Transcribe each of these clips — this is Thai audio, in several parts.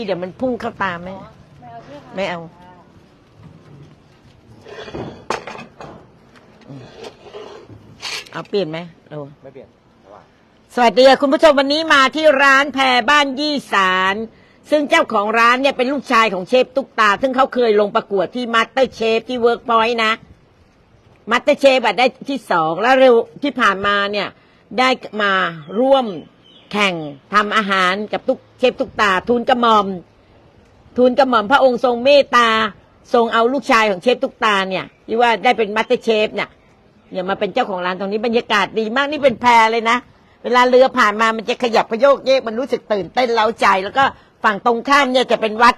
ที่เดี๋ยวมันพุ่งเข้าตาไหมไม่เอาใช่ไหมคะไม่เอาเอาเปลี่ยนไหมเราไม่เปลี่ยนแต่ว่าสวัสดีค่ะคุณผู้ชมวันนี้มาที่ร้านแพรบ้านยี่สารซึ่งเจ้าของร้านเนี่ยเป็นลูกชายของเชฟตุ๊กตา ซึ่งเขาเคยลงประกวดที่มาสเตอร์เชฟที่เวิร์กพอยต์นะมาสเตอร์เชฟได้ที่สองแล้วเร็วที่ผ่านมาเนี่ยได้มาร่วม แข่งทำอาหารกับตุ๊กเชฟตุ๊กตา ทูลกระหม่อม ทูลกระหม่อมพระองค์ทรงเมตตา ทรงเอาลูกชายของเชฟตุ๊กตาเนี่ยที่ว่าได้เป็นมาสเตอร์เชฟเนี่ยเนี่ยมาเป็นเจ้าของร้านตรงนี้บรรยากาศดีมากนี่เป็นแพรเลยนะ เวลาเรือผ่านมามันจะขยับพโยกเยกมันรู้สึกตื่นเต้นเล้าใจ แล้วก็ฝั่งตรงข้ามเนี่ยจะเป็นวัด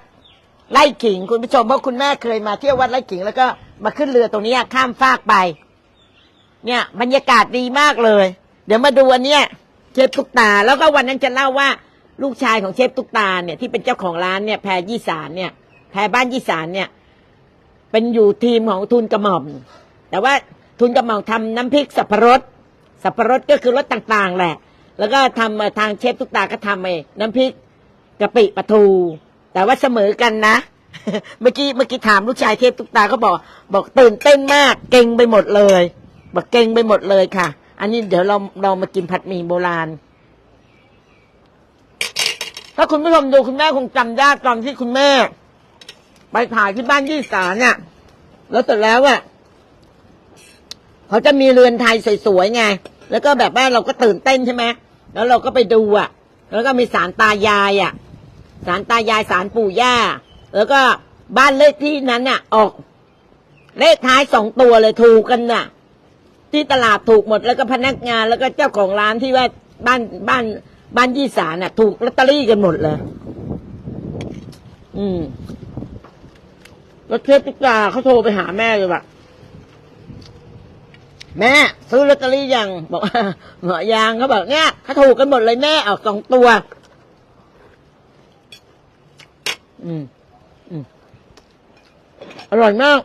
ไร่ขิงคุณผู้ชมเพราะคุณแม่เคยมาเที่ยววัดไร่ขิง แล้วก็มาขึ้นเรือตรงนี้ข้ามฟากไป เนี่ยบรรยากาศดีมากเลย เดี๋ยวมาดูอันเนี้ย เชฟตุกตา แล้วก็วันนั้นจะเล่าว่าลูกชายของเชฟตุกตาเนี่ยที่เป็นเจ้าของร้านเนี่ยแพรยี่สารเนี่ยแพรบ้านยี่สารเนี่ย เป็นอยู่ทีมของทุนกระหม่อม แต่ว่าทุนกระหม่อมทำน้ำพริกสับปะรดสับปะรดก็คือรสต่างๆ แหละ แล้วก็ทำเอ่อทางเชฟทุกตาก็ทำไอ้น้ำพริกกะปิปลาทู แต่ว่าเสมอกันนะเมื่อกี้เมื่อกี้ถามลูกชายเทพทุกตาเขาบอก บอกตื่นเต้นมาก เก่งไปหมดเลย บอกเก่งไปหมดเลยค่ะ อันนี้เดี๋ยวเราเรามากินผัดหมี่โบราณ ถ้าคุณผู้ชมดูคุณแม่คงจำได้ตอนที่คุณแม่ ไปถ่ายที่บ้านยี่สาเนี่ย แล้วเสร็จแล้วอะเขาจะมีเรือนไทยสวยๆไง แล้วก็แบบว่าเราก็ตื่นเต้นใช่ไหมแล้วเราก็ไปดูอะแล้วก็มีสารตายายอะสารตายายสารปู่ย่า แล้วก็บ้านเลขที่นั้นน่ะ ออก เลขท้ายสองตัวเลยถูกกันน่ะ ที่ตลาดถูกหมดแล้วก็พนักงานแล้วก็เจ้าของร้านที่ว่าบ้านบ้านบ้านยี่สาน่ะ ถูกลอตเตอรี่กันหมดเลย อืมแล้วเทพตุกตาเขาโทรไปหาแม่เลยว่าแม่ซื้อลอตเตอรี่ยังบอกเหงาะยางเขาบอกเนี่ยเขาถูกกันหมดเลยแม่เอาสองตัว อืม อืม อร่อยมาก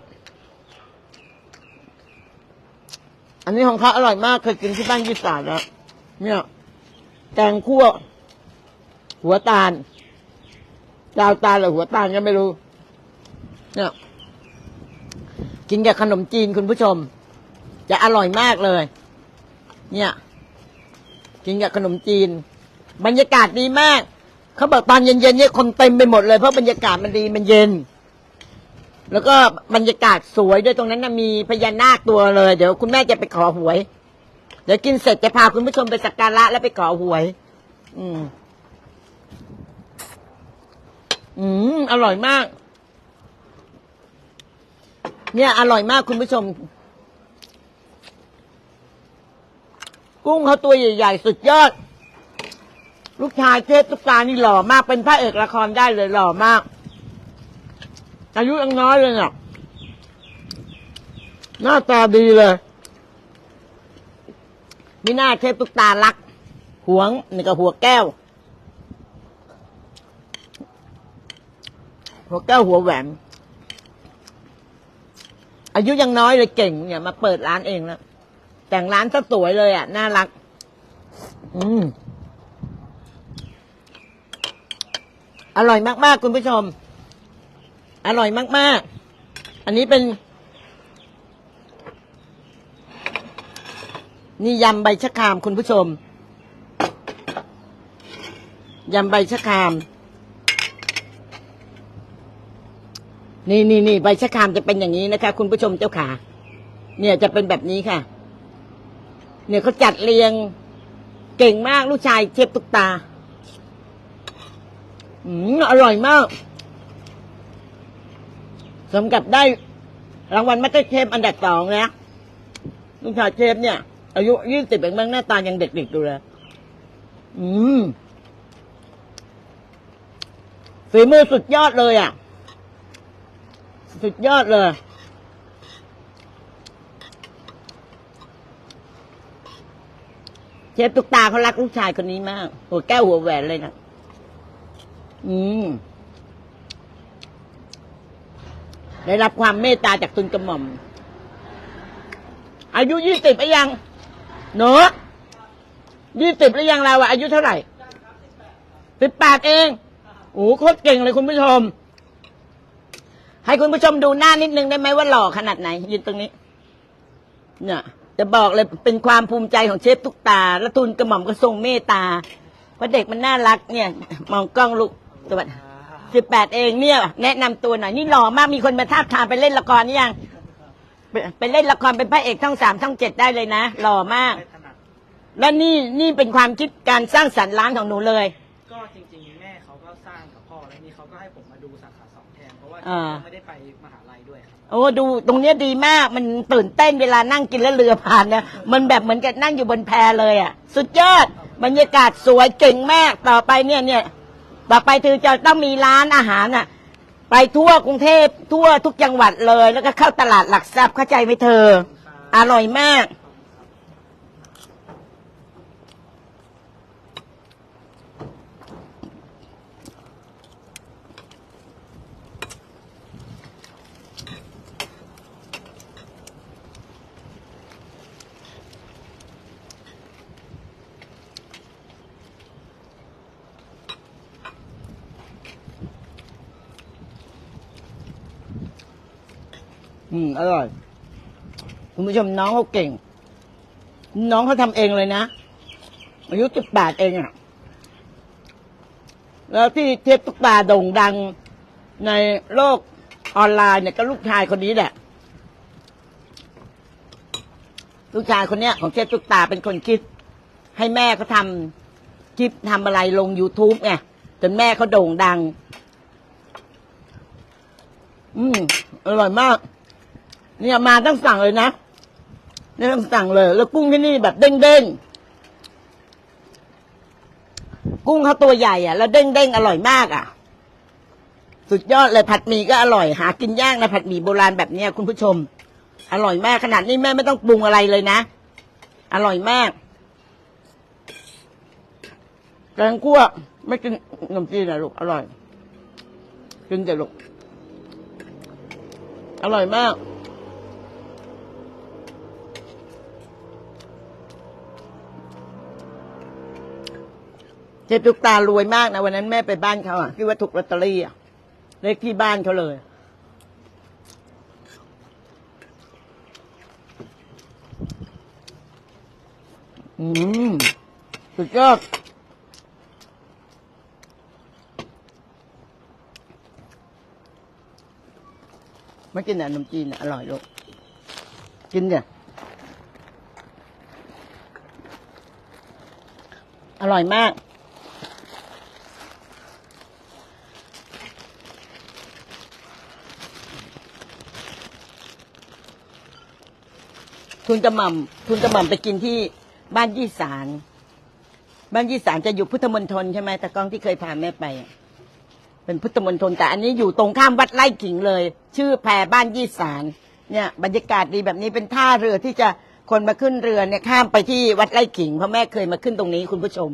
อันนี้ของเขาอร่อยมากเคยกินที่บ้านยี่สานแล้วเนี่ยแกงคั่ว หัวตาลดาวตาลหรือหัวตาลก็ไม่รู้ เนี่ย กินกับขนมจีนคุณผู้ชม จะอร่อยมากเลย เนี่ย กินกับขนมจีน บรรยากาศดีมาก เขาบอกตอนเย็นๆเนี่ยคนเต็มไปหมดเลยเพราะบรรยากาศมันดีมันเย็น แล้วก็บรรยากาศสวยด้วยตรงนั้นนะมีพญานาคตัวเลย เดี๋ยวคุณแม่จะไปขอหวย เดี๋ยวกินเสร็จจะพาคุณผู้ชมไปสักการะแล้วไปขอหวย อืม อืม อร่อยมาก เนี่ย อร่อยมากคุณผู้ชม กุ้งเขาตัวใหญ่ๆ สุดยอด ลูกชายเทพตุ๊กตานี่หล่อมากเป็นพระเอกละครได้เลยหล่อมาก อายุยังน้อยเลยเนี่ยหน้าตาดีเลยมีหน้าเทพตุกตารัก หวงนี่ก็หัวแก้ว หัวแก้วหัวแหวนอายุยังน้อยเลยเก่งเนี่ยมาเปิดร้านเองแล้วแต่งร้านซะสวยเลยอะ น่ารัก อืม อร่อยมาก ๆ คุณผู้ชม อร่อยมาก ๆ อันนี้เป็น นี่ยำใบชะครามคุณผู้ชม ยำใบชะคราม นี่นี่นี่ใบชะครามจะเป็นอย่างนี้นะคะ คุณผู้ชมเจ้าขาเนี่ยจะเป็นแบบนี้ค่ะ เนี่ยเขาจัดเรียงเก่งมากลูกชายเชฟตุกตา อืมอร่อยมาก สมกับได้รางวัลมาสเตอร์เชฟอันดับสองนะลูกชายเชฟเนี่ย อายุยี่สิบเองมั้งหน้าตายังเด็กๆอยู่เลย อืมฝีมือสุดยอดเลยอะ สุดยอดเลย เชฟตุกตาเขารักลูกชายคนนี้มาก หัวแก้วหัวแหวนเลยนะ อืม ได้รับความเมตตาจากทุนกระหม่อม อายุยี่สิบไปยังหนูยี่สิบหรือยังเราอะอายุเท่าไหร่สิบแปดเองโอ้โหโคตรเก่งเลยคุณผู้ชม ให้คุณผู้ชมดูหน้านิดนึงได้ไหมว่าหล่อขนาดไหน ยืนตรงนี้ เนี่ยจะบอกเลยเป็นความภูมิใจของเชฟทุกตา และทุนกระหม่อมก็ทรงเมตตาเพราะเด็กมันน่ารักเนี่ย มองกล้องลูกสวัสดี สิบแปดเองเนี่ย แนะนำตัวหน่อยนี่หล่อมากมีคนมาท้าบทามไปเล่นละครนี่ยังไปไปเล่นละครเป็นพระเอกช่องสามช่องเจ็ดได้เลยนะหล่อมาก ไม่ถนัดและนี่นี่เป็นความคิดการสร้างสรรค์ร้านของหนูเลย ก็จริงๆ แม่เขาก็สร้างกับพ่อแล้วนี่เขาก็ให้ผมมาดูสาขาสองแทนเพราะว่าอ่า ผมไม่ได้ไปมหาลัยด้วยครับ โอ้ดูตรงเนี้ยดีมากมันตื่นเต้นเวลานั่งกินแล้วเรือผ่านเนี่ยมันแบบเหมือนกับนั่งอยู่บนแพเลยอะ สุดยอดบรรยากาศสวยเก่งมากต่อไปเนี่ยเนี่ย ต่อไปเธอจะต้องมีร้านอาหารอะ ไปทั่วกรุงเทพทั่วทุกจังหวัดเลย แล้วก็เข้าตลาดหลักทรัพย์เข้าใจไหมเธอ อร่อยมาก อืมอร่อย คุณผู้ชมน้องเขาเก่ง น้องเขาทำเองเลยนะ อายุสิบแปดเองอะแล้วที่เทปตุกตาโด่งดังในโลกออนไลน์เนี่ยก็ลูกชายคนนี้แหละ ลูกชายคนเนี้ย ของเทปตุกตาเป็นคนคิด ให้แม่เขาทำคลิปทำอะไรลง youtube ไงจนแม่เขาโด่งดัง อืม อร่อยมาก เนี่ยมาต้องสั่งเลยนะเนี่ยต้องสั่งเลย แล้วกุ้งที่นี่แบบเด้งๆกุ้งเขาตัวใหญ่อะ แล้วเด้งๆอร่อยมากอะ สุดยอดเลยผัดหมี่ก็อร่อยหากินยากนะผัดหมี่โบราณแบบเนี้ยคุณผู้ชม อร่อยมากขนาดนี้แม่ไม่ต้องปรุงอะไรเลยนะ อร่อยมากแกงคั่วไม่กินขนมจีนนะลูกอร่อย กินแต่ลูกอร่อยมาก เจ๊ตุกตารวยมากนะวันนั้นแม่ไปบ้านเขาอะที่ว่าถูกลอตเตอรี่อะเลขที่บ้านเขาเลย อืมสุดยอดไม่กินแต่ขนมจีนน่ะอร่อยลูกกินเนี่ยอร่อยมาก ทุนกระหม่ำทุนกระหม่ำไปกินที่บ้านยี่สารบ้านยี่สารจะอยู่พุทธมณฑลใช่ไหมตะกล้องที่เคยพาแม่ไปอะเป็นพุทธมณฑลแต่อันนี้อยู่ตรงข้ามวัดไร่ขิงเลย ชื่อแพรบ้านยี่สารเนี่ยบรรยากาศดีแบบนี้เป็นท่าเรือที่จะคนมาขึ้นเรือเนี่ยข้ามไปที่วัดไร่ขิงเพราะแม่เคยมาขึ้นตรงนี้คุณผู้ชม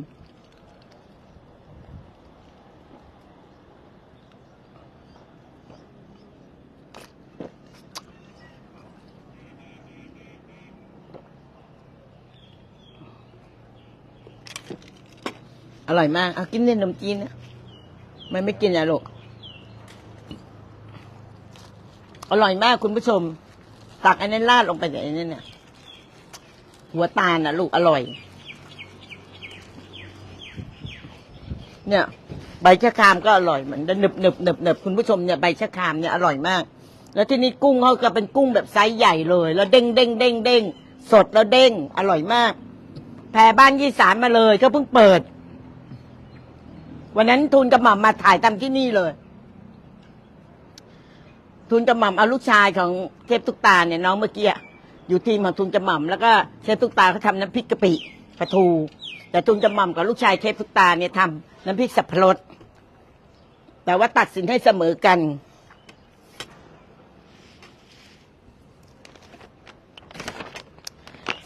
อร่อยมาก เอากินเล่นขนมจีนนะ มันไม่กินอะลูก อร่อยมากคุณผู้ชม ตักอันนั้นราดลงไปในอันนั้เนี่ยหัวตาลนะลูกอร่อย เนี่ย ใบชะครามก็อร่อยเหมือนหนึบหนึบหนึบหนึบคุณผู้ชมเนี่ยใบชะครามเนี่ยอร่อยมาก แล้วที่นี่กุ้งเขาก็เป็นกุ้งแบบไซส์ใหญ่เลย แล้วเด้งเด้งเด้งเด้งสดแล้วเด้ง อร่อยมาก แพรบ้านยี่สารมาเลยก็เพิ่งเปิด วันนั้นทุนกระหม่อมมาถ่ายทำที่นี่เลย ทุนกระหม่อมเอาลูกชายของเทพตุกตาเนี่ยน้องเมื่อกี้อยู่ทีมของทุนกระหม่อมแล้วก็เทพตุกตาเขาทำน้ำพริกกะปิปลาทู แต่ทุนกระหม่อมกับลูกชายเทพตุกตาเนี่ยทำน้ำพริกสับปะรดแต่ว่าตัดสินให้เสมอกัน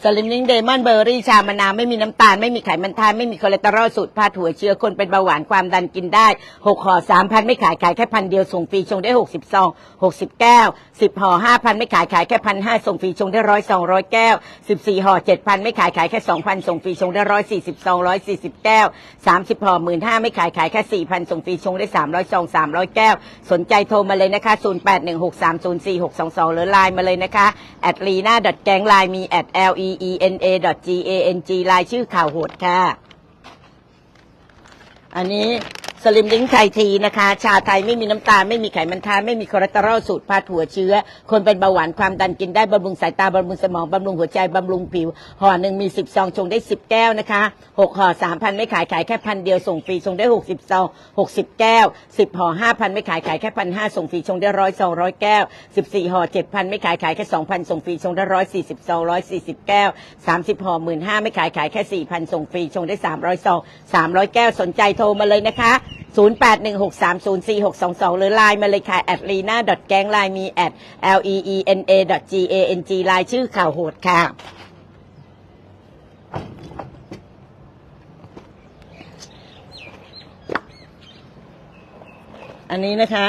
สลิมลิงเดมอนเบอร์รี่ชามะนาวไม่มีน้ำตาล ไม่มีไขมันทานไม่มีคอเลสเตอรอลสูตรพาดหัวเชื้อคนเป็นเบาหวานความดันกินได้หกห่อสามพันไม่ขาย ขายแค่พันเดียว ส่งฟรีชงได้หกสิบซองหกสิบแก้วสิบห่อห้าพันไม่ขาย ขายแค่พันห้าส่งฟรีชงได้ร้อยสองร้อยแก้วสิบสี่ห่อเจ็ดพันไม่ขาย ขายแค่สองพันส่งฟรีชงได้ร้อยสี่สิบซองร้อยสี่สิบแก้วสามสิบห่อหมื่นห้าไม่ขาย ขายแค่สี่พันส่งฟรีชงได้สามร้อยซองสามร้อยแก้ว สนใจโทรมาเลยนะคะศูนย์แปดหนึ่งหกสามศูนย์สี่หกสองสองหรือไลน์มาเลยนะคะ at lina g a n g ไลน์มี at l e.n.a. g a n g ลายชื่อข่าวโหดค่ะ อันนี้ สลิมลิงไทยทีนะคะ ชาไทยไม่มีน้ำตาลไม่มีไขมันทานไม่มีคอเลสเตอรอลสูตรพาถั่วเชื้อ คนเป็นเบาหวานความดันกินได้บำรุงสายตาบำรุงสมองบำรุงหัวใจบำรุงผิว ห่อหนึ่งมี 10 ซองชงได้ 10 แก้วนะคะ6ห่อ3,000 ไม่ขายขายแค่พันเดียวส่งฟรีชงได้ 60 ซอง 60 แก้ว 10 ห่อ 5,000 ไม่ขายขายแค่พันห้าส่งฟรีชงได้ร้อยซองร้อยแก้ว 14 ห่อ 7,000 ไม่ขายขายแค่ 2,000 ส่งฟรีชงได้ร้อยสี่สิบซองร้อยสี่สิบแก้ว 30 ห่อหมื่นห้าไม่ขายขายแค่ 4,000 ส่งฟรีชงได้ 300 ซอง 300 แก้วสนใจโทรมาเลยนะคะ 0816304622 หรือไลน์มาเลยค่ะ at lina g a n g ไลน์มี at l e e n a g a n g ไลน์ชื่อข่าวโหดค่ะ อันนี้นะคะ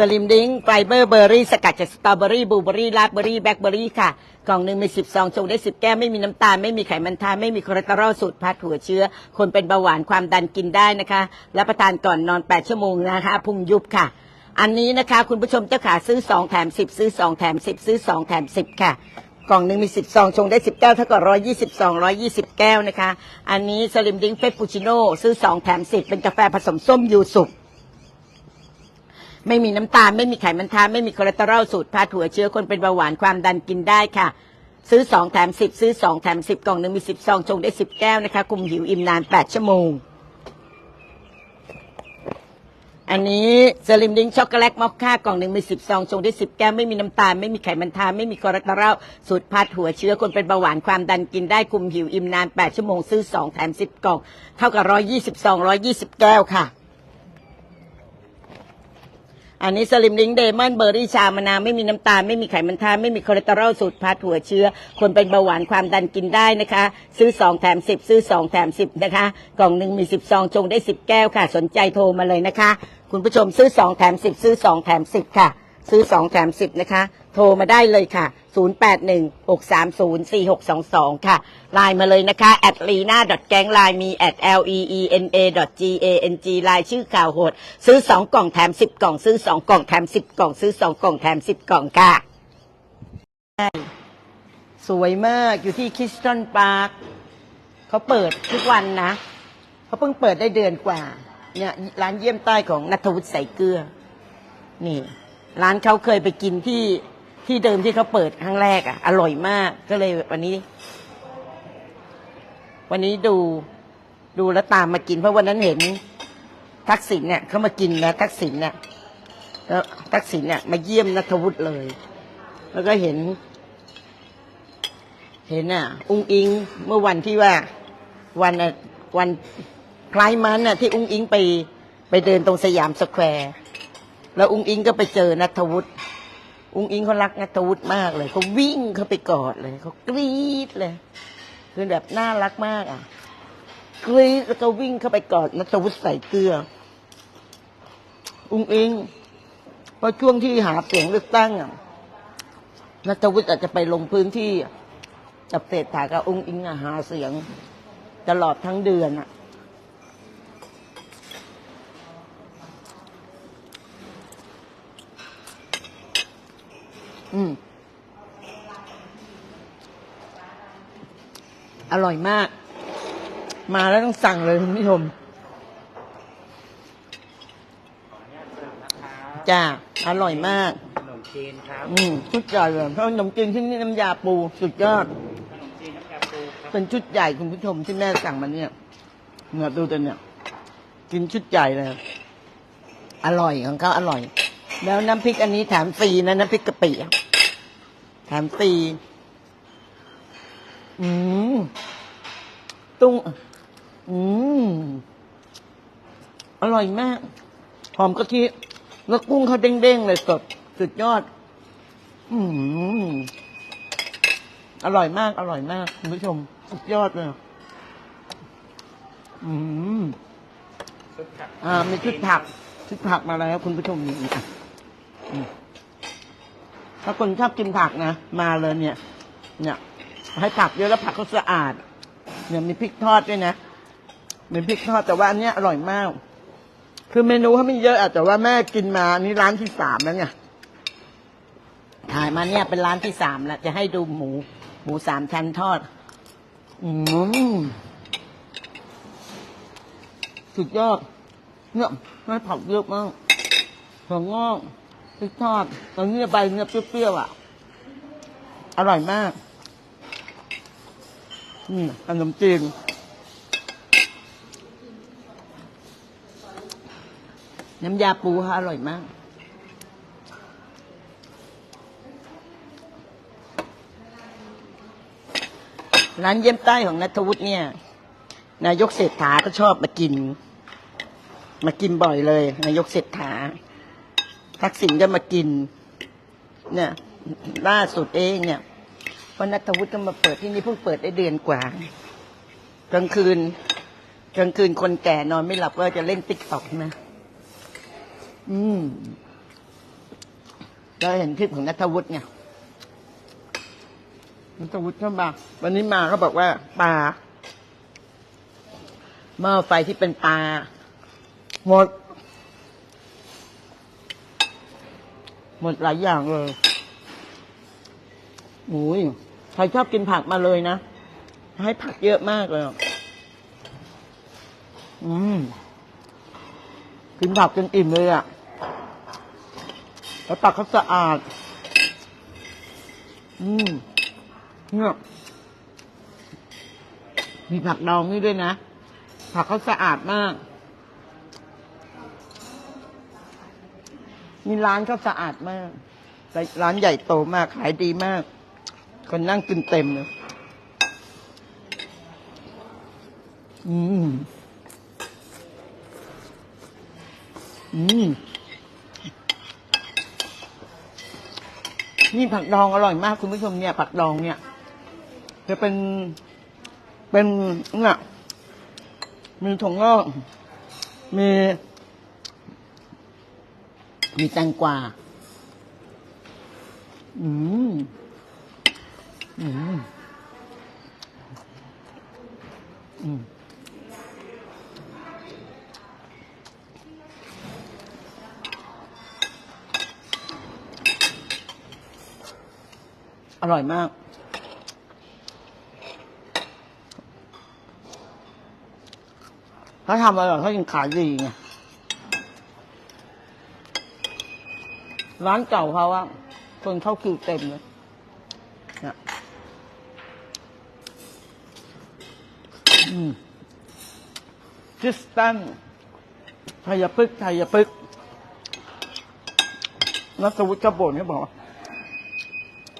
สลิมดิ้งไฟเบอร์เบอร์รี่สกัดจากสตรอเบอรี่บลูเบอรี่ราสเบอรี่แบล็คเบอรี่ค่ะ กล่องหนึ่งมีสิบซองชงได้สิบแก้ว ไม่มีน้ำตาล ไม่มีไขมันทาน ไม่มีคอเลสเตอรอลสูตรพัดหัวเชื้อ คนเป็นเบาหวานความดันกินได้นะคะรับประทานก่อนนอน 8 ชั่วโมงนะคะพุงยุบค่ะ อันนี้นะคะคุณผู้ชมเจ้าขาซื้อ 2 แถม 10 ซื้อ 2 แถม 10 ซื้อ 2 แถม 10 ค่ะกล่องหนึ่งมีสิบซองชงได้สิบแก้วเท่ากับร้อยยี่สิบซองร้อยยี่สิบแก้วนะคะ อันนี้สลิมดิ้งเฟปปูชิโน่ซื้อสองแถมสิบเป็นกาแฟผสมส้มยูสุ ไม่มีน้ำตาลไม่มีไขมันทาไม่มีคอเลสเตอรอลสูตรพาถั่วเชื้อคนเป็นเบาหวานความดันกินได้ค่ะ ซื้อ2แถม10ซื้อ2แถม10กล่องหนึ่งมี10ซองชงได้10แก้วนะคะคุมหิวอิ่มนาน8ชั่วโมง อันนี้สลิมดิงช็อกโกแลตมอคค่ากล่องหนึ่งมี10ซองชงได้10แก้วไม่มีน้ำตาลไม่มีไขมันทาไม่มีคอเลสเตอรอลสูตรพาถั่วเชื้อคนเป็นเบาหวานความดันกินได้คุมหิวอิ่มนาน8ชั่วโมงซื้อ2แถม10กล่องเท่ากับ120ซอง120แก้วค่ะ อันนี้สลิมลิงเดมอนเบอร์รี่ชามะนาวไม่มีน้ำตาล ไม่มีไขมันทานไม่มีคอเลสเตอรอลสูตรพาถั่วเชื้อ คนเป็นเบาหวานความดันกินได้นะคะ ซื้อ 2 แถม 10 ซื้อ 2 แถม 10 นะคะ กล่องหนึ่งมี 10 ซองจงได้ 10 แก้วค่ะ สนใจโทรมาเลยนะคะ คุณผู้ชมซื้อ 2 แถม 10 ซื้อ 2 แถม 10 ค่ะ ซื้อ 2 แถม 10 นะคะ โทรมาได้เลยค่ะ 0816304622 ค่ะไลน์มาเลยนะคะ at lina g a n g ไลน์มี at l e e n a g a n g ไลน์ชื่อข่าวโหด ซื้อ 2 กล่องแถม 10 กล่อง ซื้อ 2 กล่องแถม 10 กล่อง ซื้อ 2 กล่องแถม 10 กล่องค่ะ สวยมากอยู่ที่คิสตันพาร์คเขาเปิดทุกวันนะเขาเพิ่งเปิดได้เดือนกว่า เนี่ยร้านเยี่ยมใต้ของนัทวุฒิใส่เกลือ นี่ ร้านเขาเคยไปกินที่ ที่เดิมที่เขาเปิดครั้งแรกอะ อร่อยมากก็เลยวันนี้ วันนี้ดูดูแล้วตามมากิน เพราะวันนั้นเห็น ทักษิณเนี่ยเขามากินนะทักษิณเนี่ยแล้วทักษิณเนี่ยมาเยี่ยมนัทวุฒิเลย แล้วก็เห็น เห็นอะ อุ้งอิงเมื่อวันที่ว่าวันน่ะวันคล้ายมันน่ะ ที่อุ้งอิงไปไปเดินตรงสยามสแควร์ แล้วอุ้งอิงก็ไปเจอนัทวุฒิ อุ้งอิงเขารักนัทวุฒิมากเลยเขาวิ่งเข้าไปกอดเลยเขากรี๊ดเลย คือแบบน่ารักมากอะกรี๊ดแล้วก็วิ่งเข้าไปกอดนัทวุฒิใส่เกลือ อุ้งอิงพราะช่วงที่หาเสียงเลือกตั้งอะนัทวุฒิอาจจะไปลงพื้นที่จับเศรษฐากับองค์อิงอหาเสียง ตลอดทั้งเดือนอะ อืม อร่อยมาก มาแล้วต้องสั่งเลยคุณผู้ชมจ้าอร่อยมาก ขนมจีนครับ อืมชุดใหญ่เลยเพราะขนมจีนที่นี่น้ำยาปูสุดยอด ขนมจีนน้ำยาปูครับ เป็นชุดใหญ่คุณผู้ชมที่แม่สั่งมาเนี่ยเนี่ยดูแต่เนี่ย กินชุดใหญ่เลย อร่อยของเขาอร่อย แล้วน้ำพริกอันนี้แถมฟรีนะน้ำพริกกะปิอะแถมฟรีอืมตุ้งอืมอร่อยมาก หอมกะทิแล้วกุ้งเขาเด้งๆเลยสดสุดยอด อืมอร่อยมาก อร่อยมากคุณผู้ชม สุดยอดเลย อืมชุดผักอ่ามีชุดผัก ชุดผักมาแล้วคุณผู้ชมนี่อะอืม ถ้าคนชอบกินผักนะ มาเลยเนี่ย เนี่ย ให้ผักเยอะแล้วผักเขาสะอาด เนี่ยมีพริกทอดด้วยนะมีพริกทอดแต่ว่าอันเนี้ยอร่อยมาก คือเมนูเขาไม่เยอะอะแต่ว่าแม่กินมานี่ร้านที่สามแล้วเนี่ยถ่ายมาเนี่ยเป็นร้านที่สามแล้วจะให้ดูหมู หมูสามชั้นทอด อืมสุดยอดเนี่ยให้ผักเยอะมากถั่วงอก พริกทอดตอนนี้ใบเนี่ยเปรี้ยวๆอะ อร่อยมาก อืมขนมจีนน้ำยาปูค่ะอร่อยมาก ร้านเยี่ยมใต้ของนัทวุฒิเนี่ย นายกเศรษฐาก็ชอบมากิน มากินบ่อยเลย นายกเศรษฐา ทักษิณก็มากิน เนี่ย ล่าสุดเองเนี่ยเพระนัทวุฒิก็มาเปิดที่นี่เพิ่งเปิดได้เดือนกว่า กลางคืน กลางคืนคนแก่นอนไม่หลับก็จะเล่นติ๊กต็อกนะ อืมเราเห็นคลิปของนัทวุฒิไงมันจะวุฒิเข้ามา วันนี้มาเขาบอกว่าปลาหม้อไฟที่เป็นปลาหมด หมดหลายอย่างเลยโอ้ยใครชอบกินผักมาเลยนะ ให้ผักเยอะมากเลย อืม กินผักจนอิ่มเลยอะ แล้วตักเขาสะอาด อืม เนี่ยมีผักดองนี่ด้วยนะ ผักเขาสะอาดมาก นี่ร้านเขาสะอาดมาก ร้านใหญ่โตมากขายดีมาก คนนั่งกินเต็มเลยอืม อืม นี่ผักดองอร่อยมากคุณผู้ชมเนี่ย ผักดองเนี่ย จะเป็น เป็นเนี่ยมีถั่วงอกมี มีแตงกวา อืม อืม อืมอร่อยมากเขาทำอร่อยเขายังขายดีไง ร้านเก่าเขาอะคนเข้าคิวเต็มเลยนี่คริสตันไทยพฤกไทยพฤกนัทวุฒิกระโบนเขาบอกว่า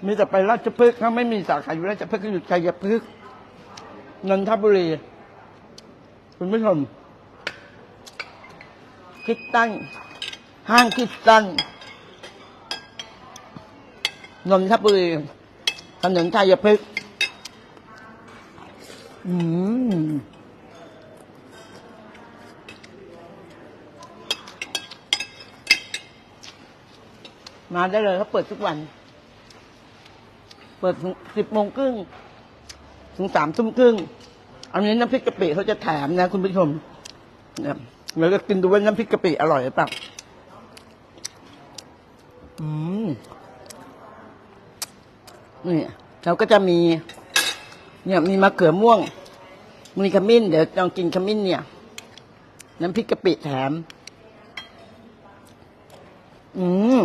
มีแต่ไปราชพฤกษ์ถ้าไม่มีสาขาอยู่ราชพฤกษ์ก็อยู่ชัยพฤกษ์นนทบุรี คุณผู้ชมคิสตันห้างคิสตัน นนทบุรีถนนชัยพฤกษ์อืมมาได้เลยเขาเปิดทุกวัน เปิดถึงสิบโมงครึ่งถึงสามทุ่มครึ่ง อันนี้น้ำพริกกะปิเขาจะแถมนะคุณผู้ชมเนี่ยเราจะกินดูว่าน้ำพริกกะปิอร่อยหรือเปล่าอืม นี่เราก็จะมี เนี่ยมีมะเขือม่วง มีขมิ้น เดี๋ยวลองกินขมิ้นเนี่ย น้ำพริกกะปิแถม อืม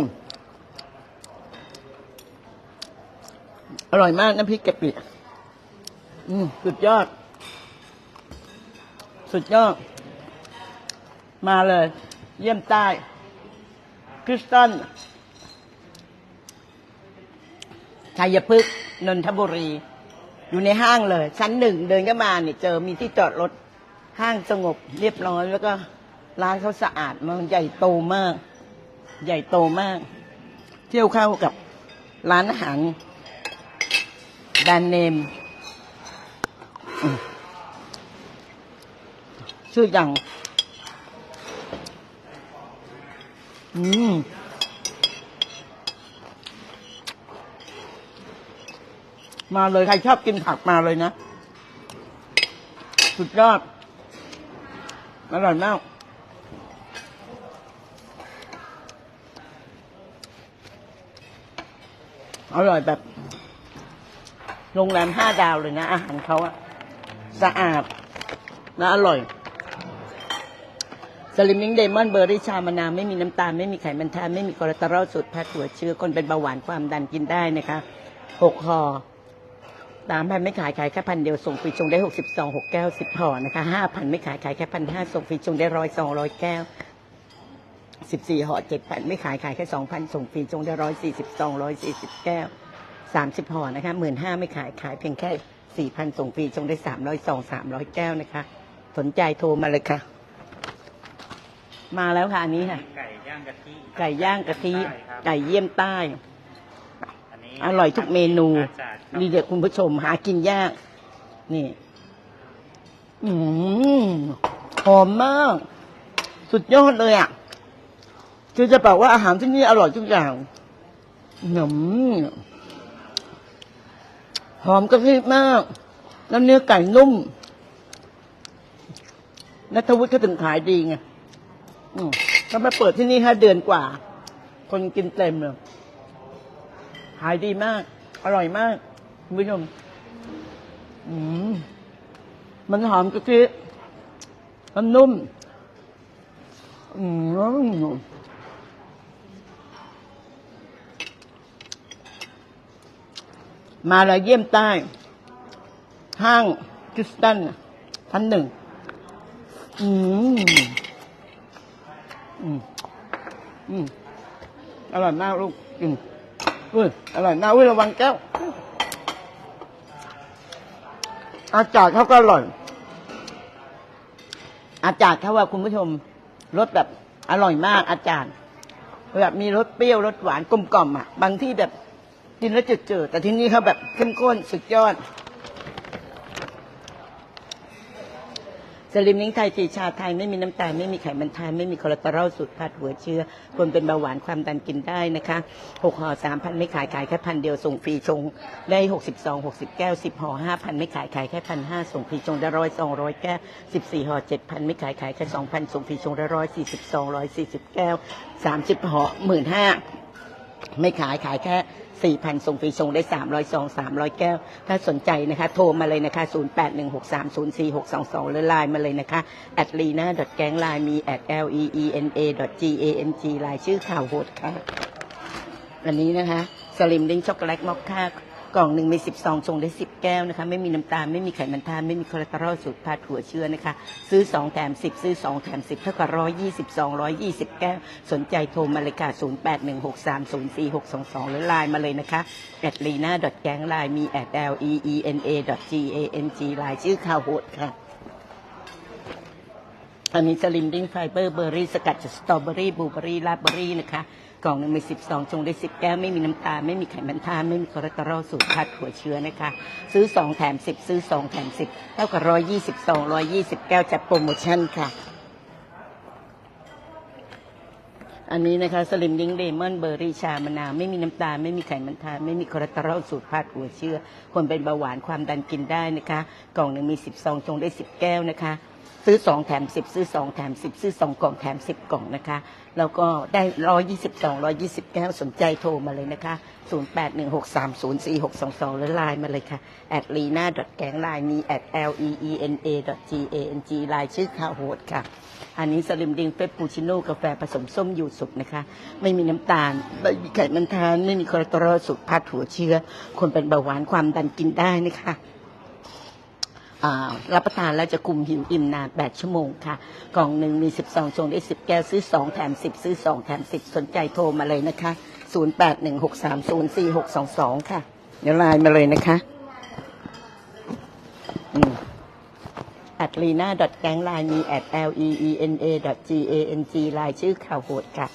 อร่อยมากน้ำพริกกะปิ อืมสุดยอด สุดยอด มาเลย เยี่ยมใต้คริสตัน ชั ยพฤกษ์นนทบุรี อยู่ในห้างเลย ชั้นหนึ่งเดินก็มาเนี่ยเจอมีที่จอดรถห้างสงบเรียบร้อย แล้วก็ร้านเขาสะอาดมากใหญ่โตมาก ใหญ่โตมาก เที่ยวเข้ากับร้านอาหารแบรนด์เนมอืมชื่ออย่าง อืม มาเลยใครชอบกินผักมาเลยนะ สุดยอด อร่อยมากอร่อยแบบ โรงแรมห้าดาวเลยนะ อาหารเขาอะสะอาดและอร่อยสลิมมิงเดมอนเบอร์รี่ชามะนาวไม่มีน้ำตาล ไม่มีไขมันทานไม่มีคอเลสเตอรอลสูตรแพทย์หัวเชื้อคนเป็นเบาหวานความดันกินได้นะคะหกห่อ สามพันไม่ขายขายแค่พันเดียวส่งฟรีชงได้หกสิบสองหกแก้วสิบห่อนะคะห้าพันไม่ขายขายแค่พันห้าส่งฟรีชงได้ร้อยสองร้อยแก้วสิบสี่ห่อเจ็ดพันไม่ขายขายแค่สองพันส่งฟรีชงได้ร้อยสี่สิบสองร้อยสี่สิบแก้วสามสิบห่อนะคะหมื่นห้าไม่ขายขายเพียงแค่สี่พันส่งฟรีชงได้สามร้อยสองสามร้อยแก้วนะคะ สนใจโทรมาเลยค่ะ มาแล้วค่ะอันนี้ค่ะ ไก่ย่างกะทิไก่ย่างกะทิใช่ครับไก่เยี่ยมใต้ อันนี้อร่อยทุกเมนูอาจารย์ครับนี่เด็กคุณผู้ชมหากินยาก นี่ อืมหอมมาก สุดยอดเลยอะคือจะบอกว่าอาหารที่นี่อร่อยทุกอย่างหนมหอมกะทิมาก แล้วเนื้อไก่นุ่มนัทวุฒิเขาถึงขายดีไงอืมเขามาเปิดที่นี่ห้าเดือนกว่า คนกินเต็มเลย ขายดีมาก อร่อยมากคุณผู้ชมอืมมันหอมกะทิมันนุ่มอืมมาเลยเยี่ยมใต้ ห้างคริสตันชั้นหนึ่ง อืม อืม อืม อร่อยมากลูกอืม อุ้ยอร่อยมาอุ้ยระวังแก้ว อาจารย์เขาก็อร่อย อาจารย์เขาว่าคุณผู้ชมรสแบบอร่อยมากอาจารย์แบบมีรสเปรี้ยวรสหวานกลมกล่อมอะ บางที่แบบกินแล้วจืดๆแต่ที่นี่เขาแบบเข้มข้นสุดยอด สลิมนิ้งไทยตีชาไทยไม่มีน้ำตาลไม่มีไขมันทานไม่มีคอเลสเตอรอลสูตรพัดหัวเชื้อ คนเป็นเบาหวานความดันกินได้นะคะหกห่อสามพันไม่ขายขายแค่พันเดียวส่งฟรีชงได้หกสิบสองหกสิบแก้วสิบห่อห้าพันไม่ขายขายแค่พันห้าส่งฟรีชงได้ร้อยสองร้อยแก้วสิบสี่ห่อเจ็ดพันไม่ขายขายแค่สองพันส่งฟรีชงได้ร้อยสี่สิบสองร้อยสี่สิบแก้วสามสิบห่อหมื่นห้าไม่ขายขายแค่ สี่พันส่งฟรีส่งได้สามร้อยซองสามร้อยแก้ว ถ้าสนใจนะคะ โทรมาเลยนะคะศูนย์แปดหนึ่งหกสามศูนย์สี่หกสองสองหรือไลน์มาเลยนะคะ at lena g a n g l i n e มี at l e e n a g a n g ไลน์ชื่อข่าวโหดค่ะอันนี้นะคะ สลิมดิ้งช็อกโกแลตมอคค่า กล่องหนึ่งมีสิบซองชงได้สิบแก้วนะคะไม่มีน้ำตาลไม่มีไขมันทานไม่มีคอเลสเตอรอลสูตรพาดหัวเชื้อนะคะ ซื้อสองแถมสิบซื้อสองแถมสิบเท่ากับร้อยยี่สิบสองร้อยยี่สิบแก้ว สนใจโทรมาเลยค่ะศูนย์แปดหนึ่งหกสามศูนย์สี่หกสองสองหรือไลน์มาเลยนะคะ at lena g a n g l i n e มี at l e e n a g a n g ไลน์ชื่อข่าวโหดค่ะอันนี้สลิมดิ้งไฟเบอร์เบอร์รี่สกัดจากสตรอเบอรี่บลูเบอรี่ราสเบอรี่นะคะ กล่องหนึ่งมีสิบสองชงได้สิบแก้วไม่มีน้ำตาลไม่มีไขมันทานไม่มีคอเลสเตอรอลสูตรพัดหัวเชื้อนะคะ ซื้อสองแถมสิบซื้อสองแถมสิบเท่ากับร้อยยี่สิบสองร้อยยี่สิบแก้วจัดโปรโมชั่นค่ะ อันนี้นะคะสลิมดิ้งเลมอนเบอร์รี่ชามะนาวไม่มีน้ำตาลไม่มีไขมันทานไม่มีคอเลสเตอรอลสูตรพาดหัวเชื้อคนเป็นเบาหวานความดันกินได้นะคะ กล่องหนึ่งมีสิบซองชงได้สิบแก้วนะคะ ซื้อสองแถมสิบซื้อสองแถมสิบซื้อสองกล่องแถมสิบกล่องนะคะ แล้วก็ได้ร้อยยี่สิบสองร้อยี่สิบแก้วสนใจโทรมาเลยนะคะศูนย์แปดหนึ่งหกสามศูนย์สี่หกสองสองแล้วไลน์มาเลยค่ะ at lena แกงไลน์มี at l e e n a g a n g ไลน์ชื่อข้าวโหดค่ะ อันนี้สลิมดิงเฟปปูชิโน่กาแฟผสมส้มยูสุกนะคะ ไม่มีน้ำตาล ไม่มีไขมันทาน ไม่มีคอเลสเตอรอลสูตรพัดหัวเชื้อ คนเป็นเบาหวานความดันกินได้นะคะ รับประทานแล้วจะคุมหิวอิ่มนาน 8 ชั่วโมงค่ะ กล่องหนึ่งมี 12ชงได้ 10 แก้วซื้อ 2 แถม 10 ซื้อ 2 แถม 10 สนใจโทรมาเลยนะคะ 0816304622 ค่ะ เดี๋ยวไลน์มาเลยนะคะอืม at lena g a n g l i n e มี at l e e n a g a n g ไลน์ชื่อข่าวโหดค่ะ